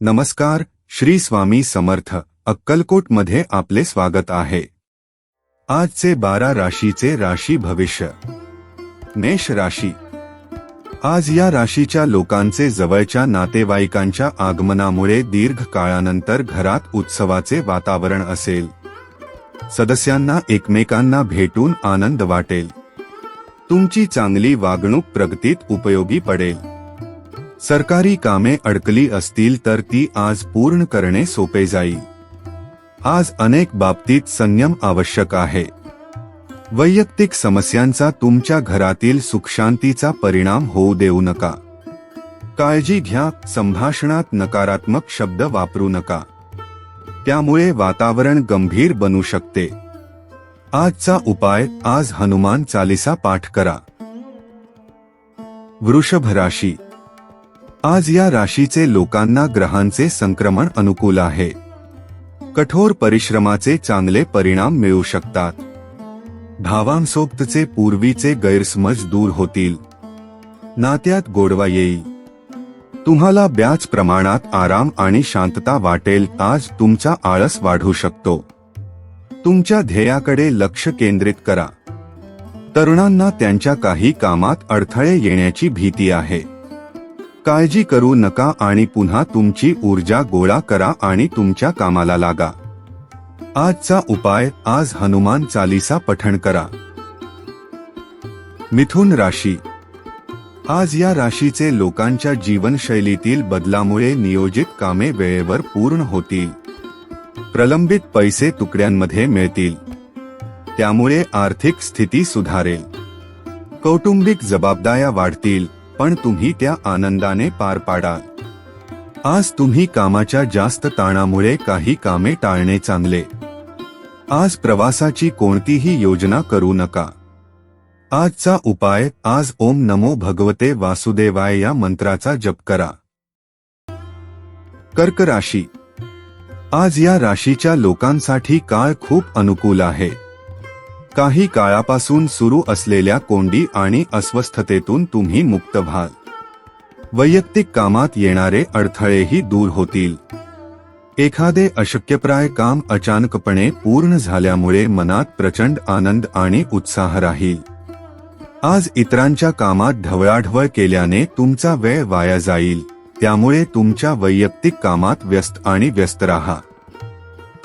नमस्कार श्री स्वामी समर्थ अक्कलकोटमध्ये आपले स्वागत आहे. आजचे बारा राशीचे राशी भविष्य. मेष राशी. आज या राशीच्या लोकांचे जवळच्या नातेवाईकांच्या आगमनामुळे दीर्घ काळानंतर घरात उत्सवाचे वातावरण असेल. सदस्यांना एकमेकांना भेटून आनंद वाटेल. तुमची चांगली वागणूक प्रगतीत उपयोगी पडेल. सरकारी कामे अडकली असतील तर ती आज पूर्ण करणे सोपे जाईल. आज अनेक बाबतीत संयम आवश्यक आहे. वैयक्तिक समस्यांचा तुमच्या घरातील सुखशांतीचा परिणाम होऊ देऊ नका. काळजी घ्या संभाषणात नकारात्मक शब्द वापरू नका. त्यामुळे वातावरण गंभीर बनू शकते. आजचा उपाय आज हनुमान चालिसा पाठ करा. वृषभ राशी आज या राशीचे लोकांना ग्रहांचे संक्रमण अनुकूल आहे. कठोर परिश्रमाचे चांगले परिणाम मिळू शकतात. भावांसोबतचे पूर्वीचे गैरसमज दूर होतील. नात्यात गोडवा येईल. तुम्हाला ब्याच प्रमाणात आराम आणि शांतता वाटेल आज तुमचा आळस वाढू शकतो. तुमच्या ध्येयाकडे लक्ष केंद्रित करा. तरुणांना त्यांच्या काही कामात अडथळे येण्याची भीती आहे. काळजी करू नका आणि पुन्हा तुमची ऊर्जा गोळा करा आणि तुमच्या कामाला लागा. आजचा उपाय आज हनुमान चालीसा पठण करा. मिथुन राशी. आज या राशीचे लोकांच्या जीवनशैलीतील बदलामुळे नियोजित कामे वेळेवर पूर्ण होतील. प्रलंबित पैसे तुकड्यांमध्ये मिळतील. त्यामुळे आर्थिक स्थिती सुधारेल. कौटुंबिक जबाबदाऱ्या वाढतील. पण तुम्ही त्या आनंदाने पार पाडाल आज तुम्ही कामाच्या जास्त ताणामुळे काही कामे टाळणे चांगले. आज प्रवासाची कोणतीही योजना करू नका. आजचा उपाय आज ओम नमो भगवते वासुदेवाय या मंत्राचा जप करा. कर्क राशी. आज या राशीच्या लोकांसाठी काळ खूप अनुकूल आहे. काही काळापासून सुरू असलेल्या कोंडी आणि अस्वस्थतेतून तुम्ही मुक्त व्हाल. वैयक्तिक कामात येणारे अडथळेही दूर होतील. एखादे अशक्यप्राय काम अचानकपणे पूर्ण झाल्यामुळे मनात प्रचंड आनंद आणि उत्साह राहील. आज इतरांच्या कामात ढवळाढवळ केल्याने तुमचा वेळ वाया जाईल त्यामुळे तुमच्या वैयक्तिक कामात व्यस्त आणि व्यस्त राहा.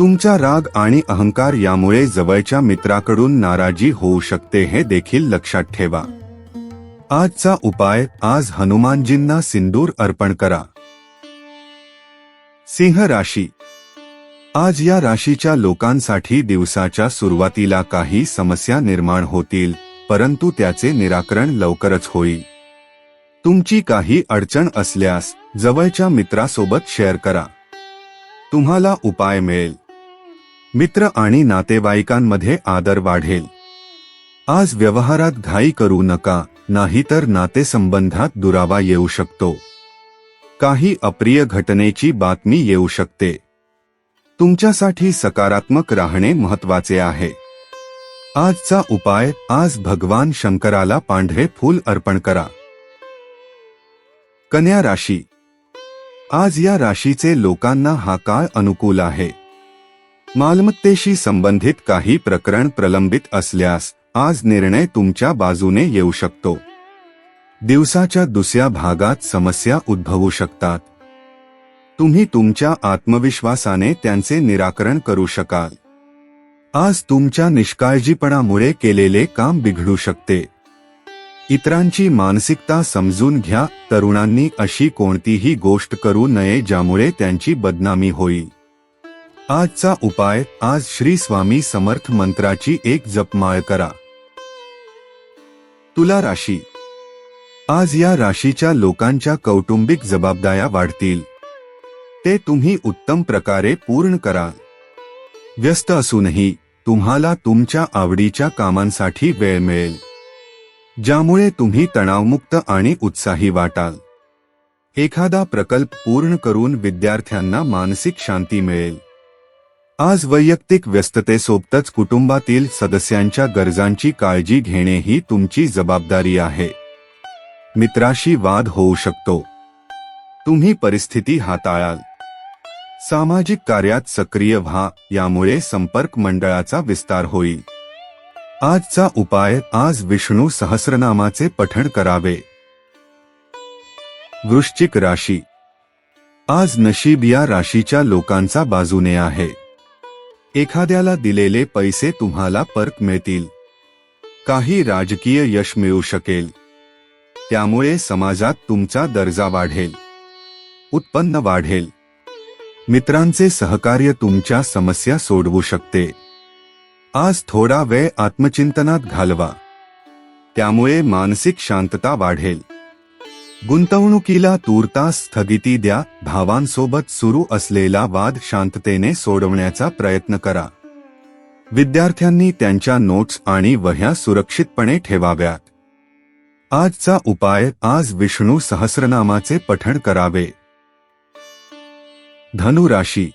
तुमचा राग आणि अहंकार यामुळे जवळच्या मित्राकडून नाराजी होऊ शकते हे देखील लक्षात ठेवा. आजचा उपाय आज हनुमानजींना सिंदूर अर्पण करा. सिंह राशी. आज या राशीच्या लोकांसाठी दिवसाच्या सुरुवातीला काही समस्या निर्माण होतील परंतु त्याचे निराकरण लवकरच होईल. तुमची काही अडचण असल्यास जवळच्या मित्रासोबत शेअर करा. तुम्हाला उपाय मिळेल. मित्र आणि नातेवाईकांमध्ये आदर वाढेल. आज व्यवहारात घाई करू नका नाहीतर नातेसंबंधात दुरावा येऊ शकतो. काही अप्रिय घटनेची बातमी येऊ शकते. तुमच्यासाठी सकारात्मक राहणे महत्त्वाचे आहे. आजचा उपाय आज भगवान शंकराला पांढरे फूल अर्पण करा. कन्या राशी. आज या राशीचे लोकांना हा काळ अनुकूल आहे. मालमत्तेशी संबंधित काही प्रकरण प्रलंबित असल्यास आज निर्णय तुमच्या बाजूने येऊ शकतो. दिवसाच्या दुसऱ्या भागात समस्या उद्भवू शकतात. तुम्ही तुमच्या आत्मविश्वासाने त्यांचे निराकरण करू शकाल. आज तुमच्या निष्काळजीपणामुळे केलेले काम बिघडू शकते. इतरांची मानसिकता समजून घ्या तरुणांनी अशी कोणतीही गोष्ट करू नये ज्यामुळे त्यांची बदनामी होईल. आजचा उपाय आज श्री स्वामी समर्थ मंत्राची एक जपमाळ करा. तुला राशी. आज या राशीच्या लोकांच्या कौटुंबिक जबाबदाऱ्या वाढतील. ते तुम्ही उत्तम प्रकारे पूर्ण करा. व्यस्त असूनही तुम्हाला तुमच्या आवडीच्या कामांसाठी वेळ मिळेल. ज्यामुळे तुम्ही तणावमुक्त आणि उत्साही वाटाल. एखादा प्रकल्प पूर्ण करून विद्यार्थ्यांना मानसिक शांती मिळेल. आज वैयक्तिक व्यस्ततेसोबतच कुटुंबातील सदस्यांच्या गरजांची काळजी घेणे ही तुमची जबाबदारी आहे. मित्राशी वाद होऊ शकतो. तुम्ही परिस्थिती हाताळाल. सामाजिक कार्यात सक्रिय व्हा यामुळे संपर्क मंडळाचा विस्तार होईल. आजचा उपाय आज विष्णू सहस्रनामाचे पठण करावे. वृश्चिक राशी. आज नशीब या राशीच्या लोकांचा बाजूने आहे. एखाद्याला दिलेले पैसे तुम्हाला परत मिळतील. काही राजकीय यश मिळू शकेल. त्यामुळे समाजात तुमचा दर्जा वाढेल. उत्पन्न वाढेल. मित्रांचे सहकार्य तुमच्या समस्या सोडवू शकते. आज थोडा वेळ आत्मचिंतनात घालवा. त्यामुळे मानसिक शांतता वाढेल. गुंतवणुकीला तूर्तास स्थगिती द्या भावांसोबत सुरू असलेला वाद शांततेने सोडवण्याचा प्रयत्न करा. विद्यार्थ्यांनी त्यांच्या नोट्स आणि वह्या सुरक्षितपणे ठेवाव्यात. आजचा उपाय आज विष्णू सहस्रनामाचे पठण करावे. धनु राशी.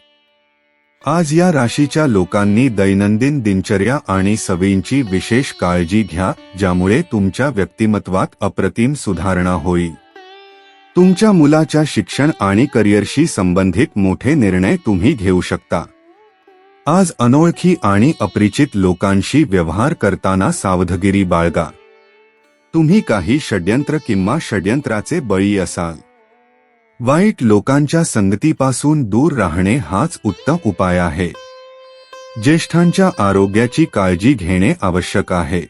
आज या राशीच्या लोकांनी दैनंदिन दिनचर्या आणि सवयींची विशेष काळजी घ्या ज्यामुळे तुमच्या व्यक्तिमत्वात अप्रतिम सुधारणा होईल. तुमच्या मुलाच्या शिक्षण आणि करिअरशी संबंधित मोठे निर्णय तुम्ही घेऊ शकता. आज अनोळखी आणि अपरिचित लोकांशी व्यवहार करताना सावधगिरी बाळगा. तुम्ही काही षड्यंत्र किंवा षड्यंत्राचे बळी असाल. वाईट लोकांच्या संगतीपासून दूर राहणे हाच उत्तम उपाय आहे. ज्येष्ठांच्या आरोग्याची काळजी घेणे आवश्यक आहे.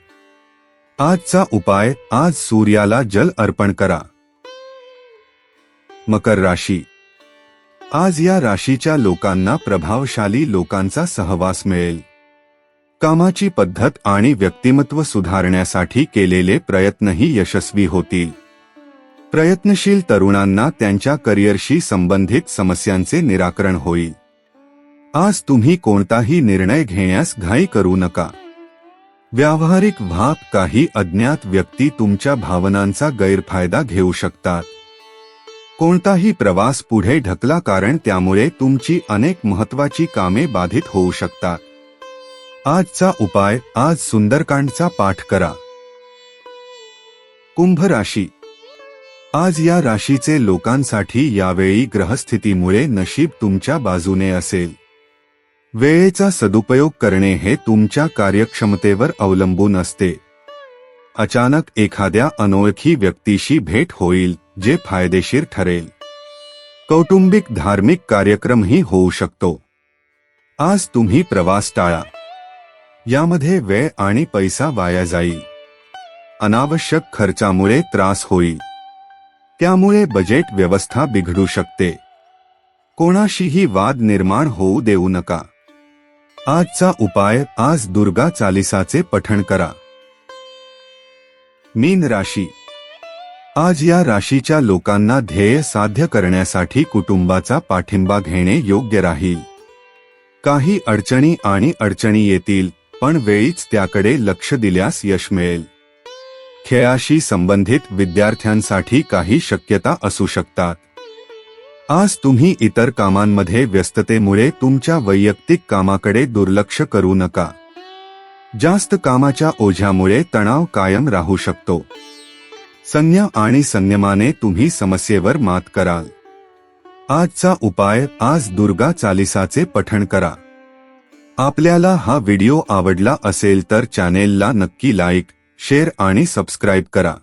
आजचा उपाय आज सूर्याला जल अर्पण करा. मकर राशी. आज या राशीच्या लोकांना प्रभावशाली लोकांचा सहवास मिळेल. कामाची पद्धत आणि व्यक्तिमत्व सुधारण्यासाठी केलेले प्रयत्नही यशस्वी होतील. प्रयत्नशील तरुणांना त्यांच्या करिअरशी संबंधित समस्यांचे निराकरण होईल. आज तुम्ही कोणताही निर्णय घेण्यास घाई करू नका. व्यावहारिक व्हाप काही अज्ञात व्यक्ती तुमच्या भावनांचा गैरफायदा घेऊ शकतात. कोणताही प्रवास पुढे ढकला कारण त्यामुळे तुमची अनेक महत्वाची कामे बाधित होऊ शकतात. आजचा उपाय आज सुंदरकांडचा पाठ करा. कुंभ राशी. आज या राशीचे लोकांसाठी यावेळी ग्रहस्थितीमुळे नशीब तुमच्या बाजूने असेल. वेळेचा सदुपयोग करणे हे तुमच्या कार्यक्षमतेवर अवलंबून असते. अचानक एखाद्या अनोळखी व्यक्तीशी भेट होईल. जे फायदेशीर ठरेल. कौटुंबिक धार्मिक कार्यक्रमही होऊ शकतो. आज तुम्ही प्रवास टाळा. यामध्ये वेळ आणि पैसा वाया जाईल. अनावश्यक खर्चामुळे त्रास होईल. त्यामुळे बजेट व्यवस्था बिघडू शकते. कोणाशीही वाद निर्माण होऊ देऊ नका. आजचा उपाय आज दुर्गा चालिसाचे पठण करा. मीन राशी आज या राशीच्या लोकांना ध्येय साध्य करण्यासाठी कुटुंबाचा पाठिंबा घेणे योग्य राहील. काही अडचणी आणि अडचणी येतील पण वेळीच त्याकडे लक्ष दिल्यास यश मिळेल. खेळाशी संबंधित विद्यार्थ्यांसाठी काही शक्यता असू शकतात. आज तुम्ही इतर कामांमध्ये व्यस्ततेमुळे तुमच्या वैयक्तिक कामाकडे दुर्लक्ष करू नका. जास्त कामाच्या ओझ्यामुळे तणाव कायम राहू शकतो. संज्ञा आणि संयमाने तुम्ही समस्येवर मात कराल. आजचा उपाय आज दुर्गा चालिसाचे पठण करा. आपल्याला हा व्हिडिओ आवडला असेल तर चॅनेलला नक्की लाईक शेअर आणि सबस्क्राईब करा.